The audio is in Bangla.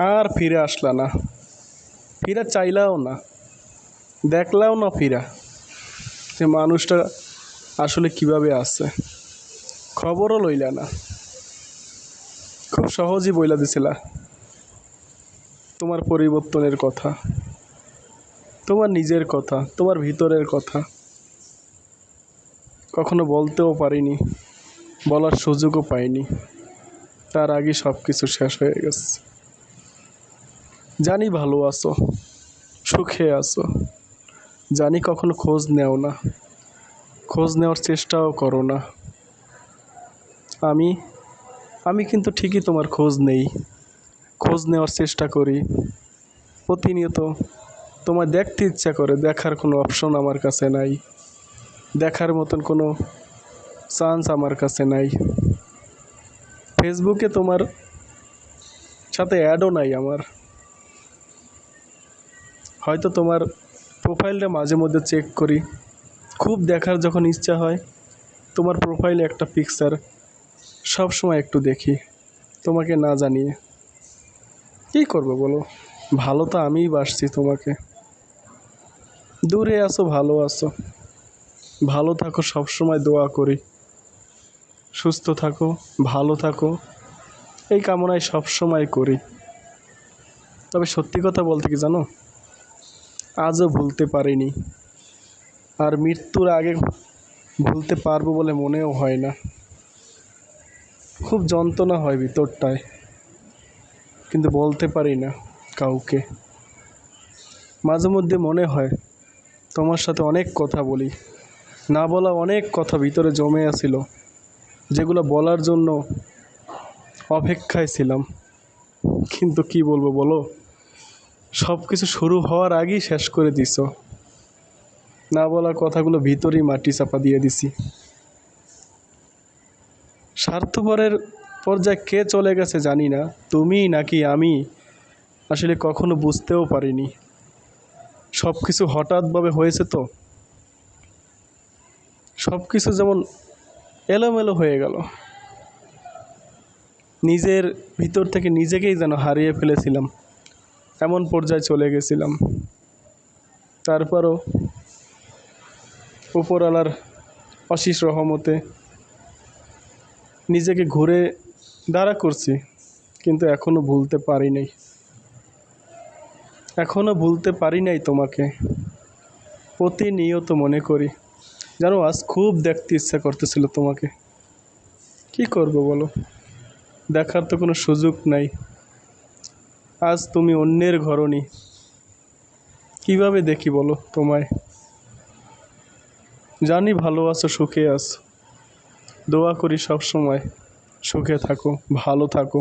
আর ফিরে আসলা না। ফিরা চাইলাও না। দেখলাও না ফিরা যে মানুষটা আসলে কীভাবে আছে। খবরও লইলা না। খুব সহজেই বইলা দিছিলা তোমার পরিবর্তনের কথা, তোমার নিজের কথা, তোমার ভিতরের কথা। কখনো বলতেও পারিনি, বলার সুযোগও পাইনি। তার আগে সব কিছু শেষ হয়ে গেছে। জানি ভালো আছো, সুখে আছো। জানি কখনো খোঁজ নেও না, খোঁজ নেওয়ার চেষ্টাও করো না। আমি আমি কিন্তু ঠিকই তোমার খোঁজ নেই, খোঁজ নেওয়ার চেষ্টা করি। প্রতিনিয়ত তোমার দেখতে ইচ্ছা করে, দেখার কোনো অপশন আমার কাছে নাই। দেখার মতন কোনো চান্স আমার কাছে নাই। ফেসবুকে তোমার সাথে অ্যাডও নাই আমার। হয়তো তোমার প্রোফাইলটা মাঝে মধ্যে চেক করি। খুব দেখার যখন ইচ্ছা হয়, তোমার প্রোফাইলে একটা পিকচার সব সময় একটু দেখি, তোমাকে না জানিয়ে। কী করব বলো? ভালো তো আমিই বাসছি তোমাকে। দূরে আসো ভালো আছো। ভালো থাকো সব সময় দোয়া করি। সুস্থ থাকো, ভালো থাকো। এই কামনায় সব সময় করি। তবে সত্যি কথা বলতে কি জানো? আজও ভুলতে পারিনি। আর মৃত্যুর আগে ভুলতে পারব বলে মনেও হয় না। খুব যন্ত্রণা হয় ভিতরটায়। কিন্তু বলতে পারি না কাউকে। মাঝে মধ্যে মনে হয়, তোমার সাথে অনেক কথা বলি। না বলা অনেক কথা ভিতরে জমে আছিল যেগুলো বলার জন্য অপেক্ষায় ছিলাম। কিন্তু কি বলব বলো? সব কিছু শুরু হওয়ার আগেই শেষ করে দিছ। না বলা কথাগুলো ভিতরেই মাটি চাপা দিয়ে দিছি। স্বার্থপরের পর্যায়ে কে চলে গেছে জানি না, তুমি নাকি আমি আসলে কখনো বুঝতেও পারিনি। সব কিছু হঠাৎভাবে হয়েছে তো? সব কিছু যেমন এলোমেলো হয়ে গেল। নিজের ভিতর থেকে নিজেকেই যেন হারিয়ে ফেলেছিলাম। এমন পর্যায়ে চলে গেছিলাম। তারপরও উপরওয়ালার অশিস রহমতে নিজেকে ঘুরে দাঁড়া করছি, কিন্তু এখনও ভুলতে পারি নাই। এখনও ভুলতে পারি নাই তোমাকে, প্রতিনিয়ত মনে করি। জানো, আজ খুব দেখতে ইচ্ছা করতেছিল তোমাকে। কি করব বলো? দেখার তো কোনো সুযোগ নাই। আজ তুমি অন্যের ঘরণী। কীভাবে দেখি বলো তোমায়? জানি ভালো আছো সুখে আছো। দোয়া করি সব সময় সুখে থাকো, ভালো থাকো।